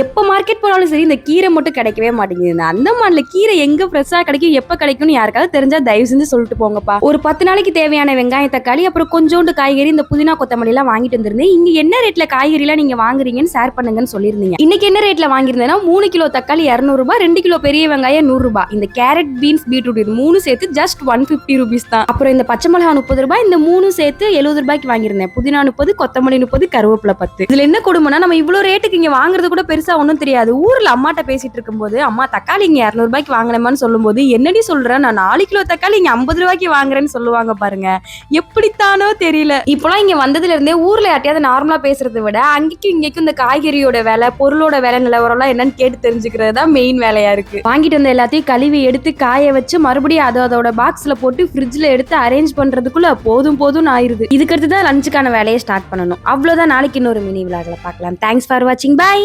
எப்போ மார்க்கெட் போனாலும் சரி இந்த கீரை மட்டும் கிடைக்கவே மாட்டேங்குது. அந்த மாநில கீரை எங்க ஃப்ரெஷ்ஷாக கிடைக்கும் எப்போ கிடைக்கும்னு யாருக்காவது தெரிஞ்சா தயவு செஞ்சு சொல்லிட்டு போங்கப்பா. ஒரு பத்து நாளைக்கு தேவையான வெங்காயம் தக்காளி அப்புறம் கொஞ்சோண்டு காய்கறி இந்த புதினா கொத்தமல்லி எல்லாம் வாங்கிட்டு வந்திருந்தேன். இங்க என்ன ரேட்ல காய்கறி எல்லாம் நீங்க வாங்குறீங்கன்னு ஷேர் பண்ணுங்கன்னு சொல்லியிருந்தீங்க. இன்னைக்கு என்ன ரேட்ல வாங்கியிருந்தேன்னா மூணு கிலோ தக்காளி இரநூறுபா ரெண்டு கிலோ பெரிய வெங்காயம் நூறுரூபா இந்த கேரட் பீன்ஸ் பீட்ரூட் இது மூணு சேர்த்து ஜஸ்ட் ஒன் ஃபிஃப்டி ருபீஸ் தான். அப்புறம் இந்த பச்சை மிளகா முப்பது ரூபாய் இந்த மூணு சேர்த்து எழுபது ரூபாய்க்கு வாங்கியிருந்தேன். புதினா முப்பது கொத்தமல்லி முப்பது கருவேப்பிலை பத்து. இதுல என்ன கொடுமைனா நம்ம இவ்வளவு ரேட்டுக்கு இங்க வாங்குறது கூட பெருசா ஒன்றும் தெரியாது. ஊர்ல அம்மாட்ட பேசிட்டு இருக்கும்போது அம்மா தக்காளி இங்க இரநூறு ரூபாய்க்கு வாங்கினேமான்னு சொல்லும்போது என்னடி சொல்றேன் நான் நாலு கிலோ தக்காளி இங்க ஐம்பது ரூபாய்க்கு வாங்குறேன்னு சொல்லுவாங்க பாருங்க. எப்படித்தானோ தெரியல. இப்போலாம் இங்க வந்ததுல இருந்தே ஊர்ல யார்ட்டையாவது நார்மலா பேசுறதை விட அங்கேயும் இங்கேயும் இந்த காய்கறியோட விலை பொருளோட விலை நிலவரம்லாம் என்னன்னு கேட்டு தெரிஞ்சுக்கிறது தான் மெயின் வேலையா இருக்கு. வாங்கிட்டு வந்த எல்லாத்தையும் கழுவி எடுத்து காய வச்சு மறுபடியும் அதை அதோட பாக்ஸ்ல போட்டு ஃப்ரிட்ஜ்ல எடுத்து அரேஞ்ச் பண்றதுக்குள்ள போதும் போதும் ஆயிருது. இதுக்கடுத்து தான் லஞ்சுக்கான வேலையை ஸ்டார்ட் பண்ணணும். அவ்வளவுதான் நாளைக்கு இன்னொரு மினி விழாக்களை பார்க்கலாம். தேங்க்ஸ் ஃபார் வாட்சிங் பாய்